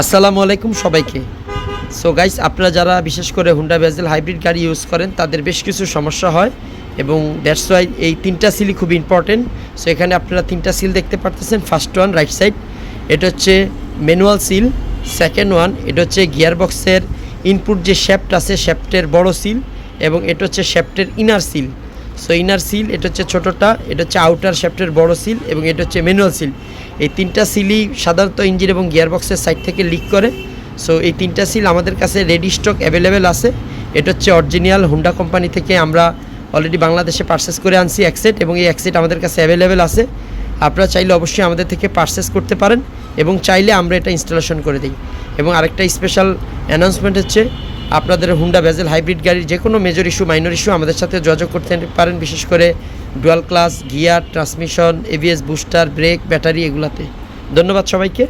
আসসালামু আলাইকুম সবাইকে। সো গাইস আপনারা যারা বিশেষ করে হুন্ডা বেজেল হাইব্রিড গাড়ি ইউজ করেন, তাদের বেশ কিছু সমস্যা হয় এবং দ্যাটস ওয়াই এই তিনটা সিলই খুব ইম্পর্টেন্ট সো এখানে আপনারা তিনটা সিল দেখতে পারতেছেন ফার্স্ট ওয়ান রাইট সাইড এটা হচ্ছে ম্যানুয়াল সিল সেকেন্ড ওয়ান এটা হচ্ছে গিয়ার বক্সের ইনপুট যে শ্যাফট আছে শ্যাফটের বড় সিল এবং এটা হচ্ছে শ্যাফটের inner seal so inner seal এটা হচ্ছে ছোটোটা, এটা হচ্ছে আউটার শ্যাফটের বড় সিল এবং এটা হচ্ছে ম্যানুয়াল সিল এই তিনটা সিলই সাধারণত ইঞ্জিন এবং গিয়ারবক্সের সাইড থেকে লিক করে। সো এই তিনটা সিল আমাদের কাছে রেডি স্টক অ্যাভেলেবেল আছে। এটা হচ্ছে অরিজিনাল হুন্ডা কোম্পানি থেকে আমরা অলরেডি বাংলাদেশে পারচেস করে আনছি একসেট এবং এই একসেট আমাদের কাছে অ্যাভেলেবেল আছে। আপনারা চাইলে অবশ্যই আমাদের থেকে পারচেস করতে পারেন এবং চাইলে আমরা এটা ইনস্টলেশন করে দিই। এবং আরেকটা স্পেশাল অ্যানাউন্সমেন্ট হচ্ছে আপনাদের হুন্ডা ভেজেল হাইব্রিড গাড়ির যে কোনো মেজর ইস্যু মাইনর ইস্যু আমাদের সাথে যোগাযোগ করতে পারেন, বিশেষ করে dual clutch gear transmission ABS booster brake battery এগুলাতে। ধন্যবাদ সবাইকে।